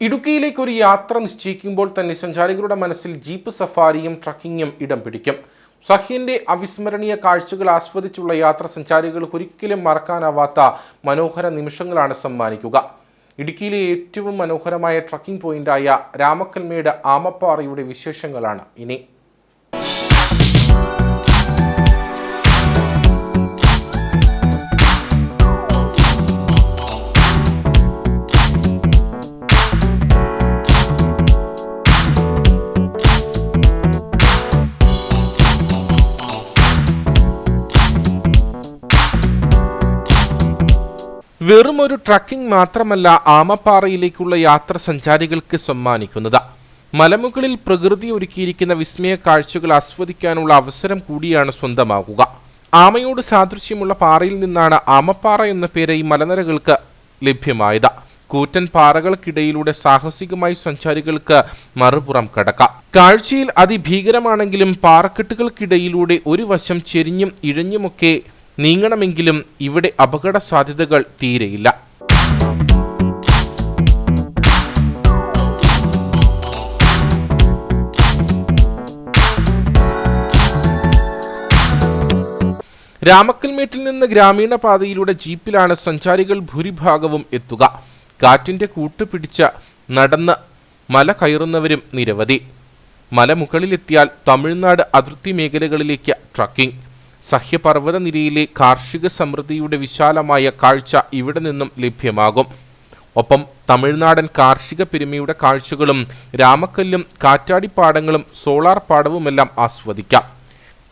ഇടുക്കിയിലേക്ക് ഒരു യാത്ര നിശ്ചയിക്കുമ്പോൾ തന്നെ സഞ്ചാരികളുടെ മനസ്സിൽ ജീപ്പ് സഫാരിയും ട്രക്കിങ്ങും ഇടം പിടിക്കും. സഹ്യന്റെ അവിസ്മരണീയ കാഴ്ചകൾ ആസ്വദിച്ചുള്ള യാത്ര സഞ്ചാരികൾക്ക് ഒരിക്കലും മറക്കാനാവാത്ത മനോഹര നിമിഷങ്ങളാണ് സമ്മാനിക്കുക. ഇടുക്കിയിലെ ഏറ്റവും മനോഹരമായ ട്രക്കിംഗ് പോയിന്റായ രാമക്കൽമേട് ആമപ്പാറയുടെ വിശേഷങ്ങളാണ് ഇനി. വെറും ഒരു ട്രക്കിംഗ് മാത്രമല്ല ആമപ്പാറയിലേക്കുള്ള യാത്ര സഞ്ചാരികൾക്ക് സമ്മാനിക്കുന്നത്. മലമുകളിൽ പ്രകൃതി ഒരുക്കിയിരിക്കുന്ന വിസ്മയ കാഴ്ചകൾ ആസ്വദിക്കാനുള്ള അവസരം കൂടിയാണ് സ്വന്തമാകുക ആമയോട് സാദൃശ്യമുള്ള പാറയിൽ നിന്നാണ് ആമപ്പാറ എന്ന പേര് ഈ മലനിരകൾക്ക് ലഭ്യമായത്. കൂറ്റൻ പാറകൾക്കിടയിലൂടെ സാഹസികമായി സഞ്ചാരികൾക്ക് മറുപുറം കടക്കാം. കാഴ്ചയിൽ അതിഭീകരമാണെങ്കിലും പാറക്കെട്ടുകൾക്കിടയിലൂടെ ഒരു വശം ചെരിഞ്ഞും ഇഴഞ്ഞുമൊക്കെ നീങ്ങണമെങ്കിലും ഇവിടെ അപകട സാധ്യതകൾ തീരെയില്ല. രാമക്കൽമേട്ടിൽ നിന്ന് ഗ്രാമീണ പാതയിലൂടെ ജീപ്പിലാണ് സഞ്ചാരികൾ ഭൂരിഭാഗവും എത്തുക. കാറ്റിന്റെ കൂട്ടുപിടിച്ച നടന്ന് മല കയറുന്നവരും നിരവധി. മലമുകളിലെത്തിയാൽ തമിഴ്നാട് അതിർത്തി മേഖലകളിലേക്ക് ട്രക്കിംഗ്. സഹ്യപർവത നിരയിലെ കാർഷിക സമൃദ്ധിയുടെ വിശാലമായ കാഴ്ച ഇവിടെ നിന്നും ലഭ്യമാകും. ഒപ്പം തമിഴ്നാടൻ കാർഷിക പെരുമയുടെ കാഴ്ചകളും രാമക്കല്ലും കാറ്റാടിപ്പാടങ്ങളും സോളാർ പാടവുമെല്ലാം ആസ്വദിക്കാം.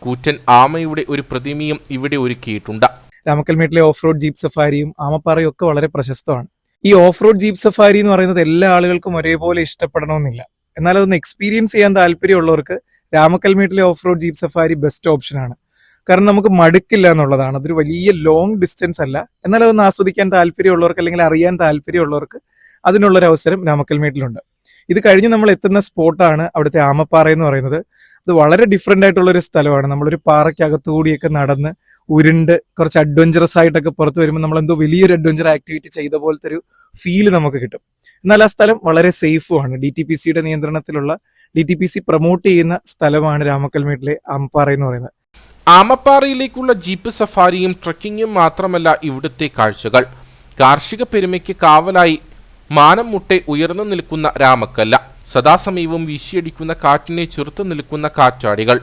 കൂറ്റൻ ആമയുടെ ഒരു പ്രതിമയും ഇവിടെ ഒരുക്കിയിട്ടുണ്ട്. രാമക്കൽമേട്ടിലെ ഓഫ് റോഡ് ജീപ്പ് സഫാരിയും ആമപ്പാറയും ഒക്കെ വളരെ പ്രശസ്തമാണ്. ഈ ഓഫ് റോഡ് ജീപ്പ് സഫാരി എന്ന് പറയുന്നത് എല്ലാ ആളുകൾക്കും ഒരേപോലെ ഇഷ്ടപ്പെടണമെന്നില്ല. എന്നാൽ അതൊന്ന് എക്സ്പീരിയൻസ് ചെയ്യാൻ താല്പര്യമുള്ളവർക്ക് രാമക്കൽമേട്ടിലെ off road jeep safari best ഓപ്ഷനാണ് കാരണം നമുക്ക് മടുക്കില്ല എന്നുള്ളതാണ്. അതൊരു വലിയ ലോങ് ഡിസ്റ്റൻസ് അല്ല. എന്നാൽ അതൊന്ന് ആസ്വദിക്കാൻ താല്പര്യമുള്ളവർക്ക് അല്ലെങ്കിൽ അറിയാൻ താല്പര്യമുള്ളവർക്ക് അതിനുള്ളൊരു അവസരം രാമക്കൽമേട്ടിലുണ്ട് ഇത് കഴിഞ്ഞ് നമ്മൾ എത്തുന്ന സ്പോട്ടാണ് അവിടുത്തെ ആമപ്പാറ എന്ന് പറയുന്നത്. അത് വളരെ ഡിഫറെന്റ് ആയിട്ടുള്ള ഒരു സ്ഥലമാണ്. നമ്മളൊരു പാറയ്ക്കകത്തു കൂടിയൊക്കെ നടന്ന് ഉരുണ്ട് കുറച്ച് അഡ്വഞ്ചറസ് ആയിട്ടൊക്കെ പുറത്ത് വരുമ്പോൾ നമ്മൾ എന്തോ വലിയൊരു അഡ്വഞ്ചർ ആക്ടിവിറ്റി ചെയ്ത പോലത്തെ ഒരു ഫീൽ നമുക്ക് കിട്ടും. എന്നാൽ ആ സ്ഥലം വളരെ സേഫുമാണ് ഡി ടി പി സിയുടെ നിയന്ത്രണത്തിലുള്ള D T P C promote ചെയ്യുന്ന സ്ഥലമാണ് രാമക്കൽമേട്ടിലെ അമ്പാറ എന്ന് പറയുന്നത്. ആമപ്പാറയിലേക്കുള്ള ജീപ്പ് സഫാരിയും ട്രക്കിങ്ങും മാത്രമല്ല ഇവിടുത്തെ കാഴ്ചകൾ. കാർഷിക പെരുമയ്ക്ക് കാവലായി മാനം മുട്ടെ ഉയർന്നു നിൽക്കുന്ന രാമക്കല്ല. സദാസമയവും വീശിയടിക്കുന്ന കാറ്റിനെ ചെറുത്തു നിൽക്കുന്ന കാറ്റാടികൾ.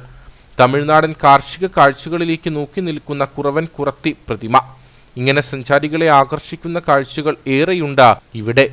തമിഴ്നാടൻ കാർഷിക കാഴ്ചകളിലേക്ക് നോക്കി നിൽക്കുന്ന കുറവൻ കുറത്തി പ്രതിമ. ഇങ്ങനെ സഞ്ചാരികളെ ആകർഷിക്കുന്ന കാഴ്ചകൾ ഏറെയുണ്ട് ഇവിടെ.